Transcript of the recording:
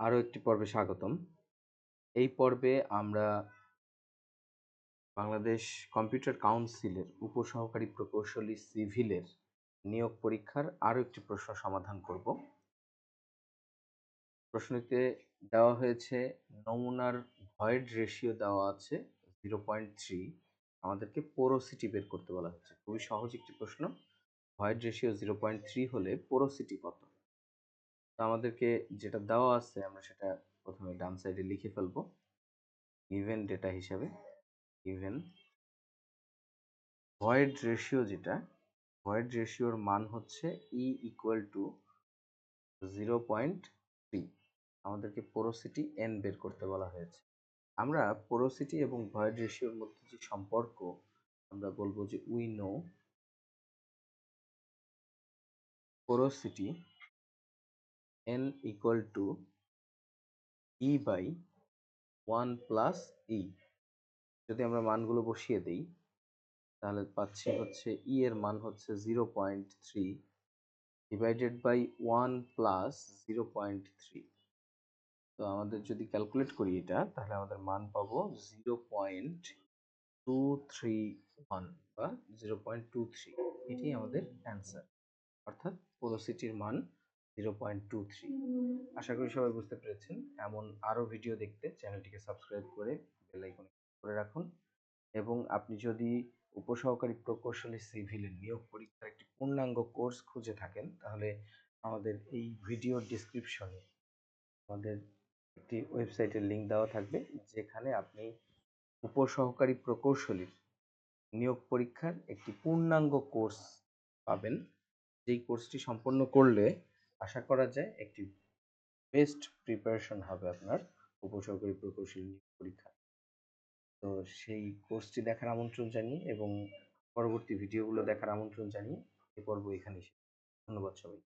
আরও একটি পর্বে স্বাগতম। এই পর্বে আমরা বাংলাদেশ কম্পিউটার কাউন্সিলের উপসহকারী প্রকৌশলী সিভিলের নিয়োগ পরীক্ষার আরও একটি প্রশ্ন সমাধান করব। প্রশ্নটিতে দেওয়া হয়েছে, নমুনার ভয়েড রেশিও দেওয়া আছে জিরো পয়েন্ট থ্রি, আমাদেরকে পোরোসিটি বের করতে বলা হচ্ছে। খুবই সহজ একটি প্রশ্ন। Void ratio zero point three হলে পোরোসিটি কত? তো আমাদেরকে যেটা দেওয়া আছে আমরা সেটা প্রথমে ডান সাইডে লিখে ফেলব। ইভেন ডেটা হিসাবে ইভেন ভয়েড রেশিও যেটা ভয়েড রেশিওর মান হচ্ছে e equal to zero point three আমাদেরকে পোরোসিটি এন বের করতে বলা হয়েছে। আমরা পোরোসিটি এবং ভয়েড রেশিওর মধ্যে যে সম্পর্ক, আমরা বলব যে we know porosity n equal to e by 1 plus e. যদি আমরা মানগুলো বসিয়ে দেই, তাহলে পাচ্ছি হচ্ছে e এর মান হচ্ছে zero point three divided by one plus zero point three তো আমাদের যদি ক্যালকুলেট করি এটা, তাহলে আমাদের মান পাবো zero point two three one বা জিরো পয়েন্ট টু থ্রি এটি আমাদের অ্যান্সার অর্থাৎ পোলোসিটির মান জিরো পয়েন্ট টু থ্রি আশা করি সবাই বুঝতে পেরেছেন। এমন আরও ভিডিও দেখতে চ্যানেলটিকে সাবস্ক্রাইব করে বেলাইকন করে রাখুন। এবং আপনি যদি উপসহকারী প্রকৌশলী সিভিলের নিয়োগ পরীক্ষার একটি পূর্ণাঙ্গ কোর্স খুঁজে থাকেন, তাহলে আমাদের এই ভিডিও ডিসক্রিপশনে আমাদের একটি ওয়েবসাইটের লিঙ্ক দেওয়া থাকবে, যেখানে আপনি উপসহকারী প্রকৌশলীর নিয়োগ পরীক্ষার একটি পূর্ণাঙ্গ কোর্স পাবেন। যেই কোর্সটি সম্পন্ন করলে আশা করা যায় একটি বেস্ট প্রিপারেশন হবে আপনার উপসহকারী প্রকৌশলী পরীক্ষা তো সেই কোর্সটি দেখার আমন্ত্রণ জানিয়ে এবং পরবর্তী ভিডিওগুলো দেখার আমন্ত্রণ জানিয়ে এ পর্ব এখানেই ধন্যবাদ সবাই